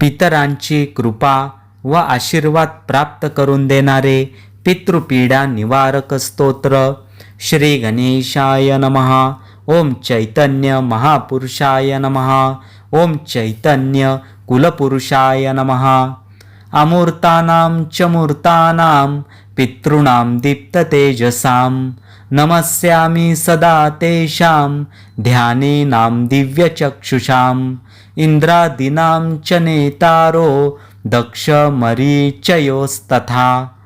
पितरांची कृपा व आशीर्वाद प्राप्त करून देणारे पितृपीडा निवारक स्तोत्र श्री गणेशाय नमः. ओम चैतन्य महापुरुषाय नमः. ओम चैतन्य कुलपुरुषाय नमः. अमूर्तानां च मूर्तानां पितॄणां दीप्ततेजसां नमस्यामि सदा तेषां ध्यानेनां दिव्यचक्षुषाम्। इन्द्रादीनां च नेतारो दक्षमरीचयोस्तथा।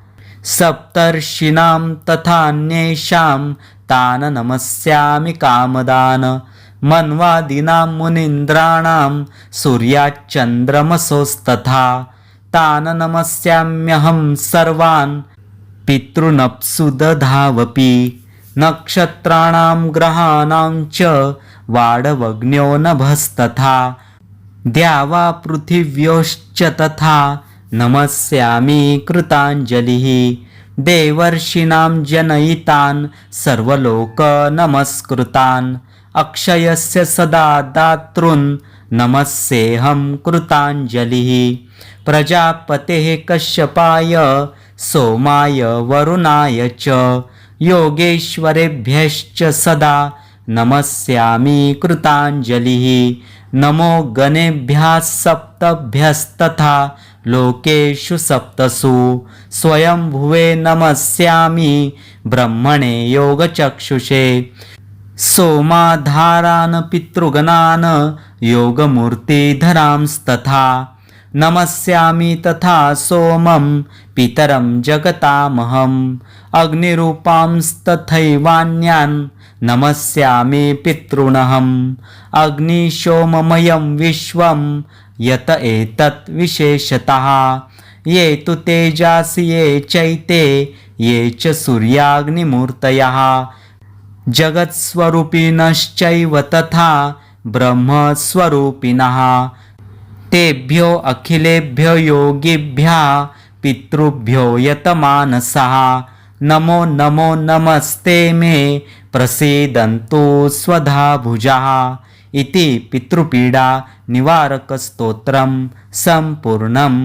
सप्तर्षीणां तथान्येषां तान् नमस्यामि कामदान। मन्वादीनां मुनीन्द्राणां सूर्याच्चन्द्रमसोस्तथा। तान् नमस्याम्यहं सर्वान्। पितृनप्सु दधावपि। नक्षत्राणां ग्रहाणां च वाडवग्न्यो नभस्तथा। द्यावा पृथिव्योश्च तथा नमस्यामि कृताञ्जलिः। देवर्षीणां जनयितान् सर्वलोकनमस्कृतान् अक्षयस्य सदा दातॄन् नमस्येऽहं कृताञ्जलिः। प्रजापतेः कश्यपाय सोमाय वरुणाय च। योगेश्वरेभ्यश्च सदा। नमस्यामि कृताञ्जलिः। नमो गणेभ्यः सप्तभ्यस्तथा लोकेषु सप्तसु। स्वयंभुवे नमस्यामि ब्रह्मणे योगचक्षुषे। सोमाधारान् पितृगणान् योगमूर्तिधरांस्तथा। नमस्यामि तथा सोमं पितरं जगतामहम्। अग्निरूपांस्तथैवान्यान् नमस्यामि पितॄणहम्। अग्निशोममयं विश्वं यत एतत् विशेषतः। ये तु तेजासि ये चैते ये च सूर्याग्निमूर्तयः। जगत्स्वरूपिणश्चैव तथा ब्रह्मस्वरूपिणः। तेभ्यो अखिलेभ्यो योगिभ्या पितृभ्यो यतमानसः। नमो नमो नमस्ते मे प्रसीदन्तु स्वधा भुजः। इति पितृपीडा निवारकस्तोत्रं सम्पूर्णम्।